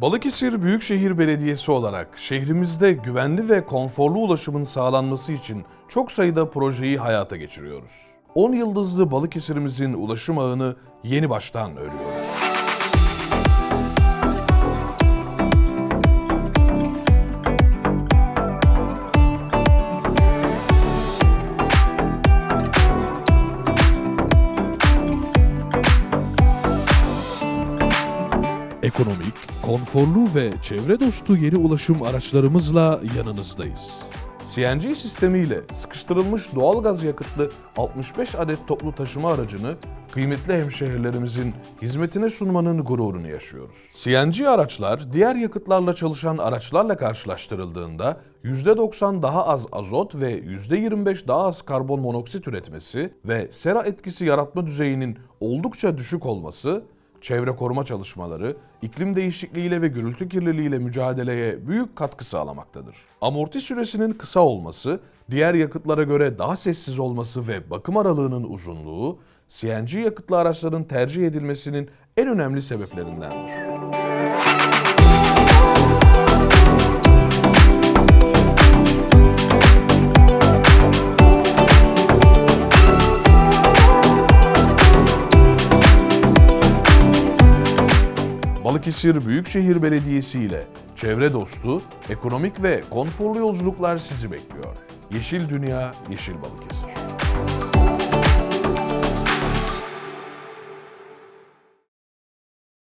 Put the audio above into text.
Balıkesir Büyükşehir Belediyesi olarak şehrimizde güvenli ve konforlu ulaşımın sağlanması için çok sayıda projeyi hayata geçiriyoruz. 10 yıldızlı Balıkesir'imizin ulaşım ağını yeni baştan örüyoruz. Ekonomik, konforlu ve çevre dostu yeni ulaşım araçlarımızla yanınızdayız. CNG sistemiyle sıkıştırılmış doğalgaz yakıtlı 65 adet toplu taşıma aracını kıymetli hemşehrilerimizin hizmetine sunmanın gururunu yaşıyoruz. CNG araçlar diğer yakıtlarla çalışan araçlarla karşılaştırıldığında %90 daha az azot ve %25 daha az karbon monoksit üretmesi ve sera etkisi yaratma düzeyinin oldukça düşük olması çevre koruma çalışmaları, iklim değişikliğiyle ve gürültü kirliliğiyle mücadeleye büyük katkı sağlamaktadır. Amorti süresinin kısa olması, diğer yakıtlara göre daha sessiz olması ve bakım aralığının uzunluğu, CNG yakıtlı araçların tercih edilmesinin en önemli sebeplerindendir. Balıkesir Büyükşehir Belediyesi ile çevre dostu, ekonomik ve konforlu yolculuklar sizi bekliyor. Yeşil Dünya, Yeşil Balıkesir.